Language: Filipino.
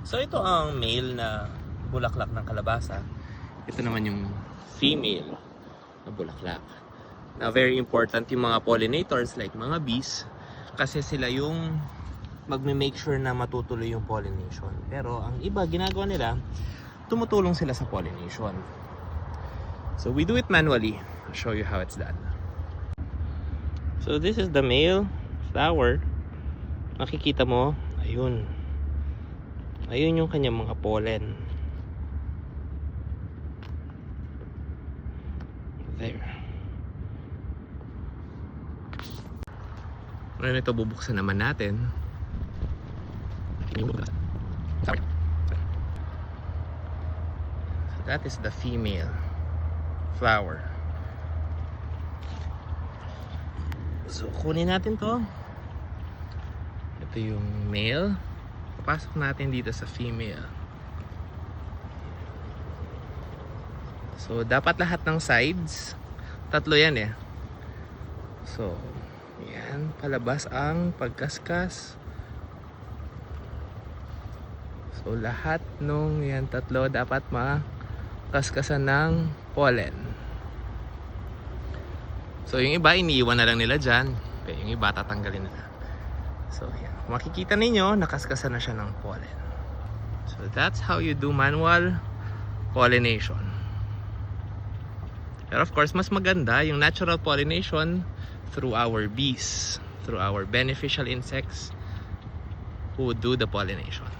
So ito ang male na bulaklak ng kalabasa. Ito naman yung female na bulaklak. Na very important yung mga pollinators like mga bees kasi sila yung magme-make sure na matutuloy yung pollination. Pero ang iba ginagawa nila, tumutulong sila sa pollination. So we do it manually. I'll show you how it's done. So this is the male flower. Makikita mo, ayun. Ayun yung kanyang mga pollen. There. Ngayon ito bubuksan naman natin. So that is the female flower. So kunin natin to. Ito yung male. Papasok natin dito sa female. So dapat lahat ng sides, tatlo yan eh. So, yan, palabas ang pagkaskas. So lahat nung yan tatlo dapat makaskasan ng pollen. So yung iba iniiwan na lang nila dyan. Yung iba tatanggalin na. So yan. Makikita ninyo nakaskasan na siya ng pollen. So that's how you do manual pollination. Pero of course mas maganda yung natural pollination through our bees, through our beneficial insects who do the pollination.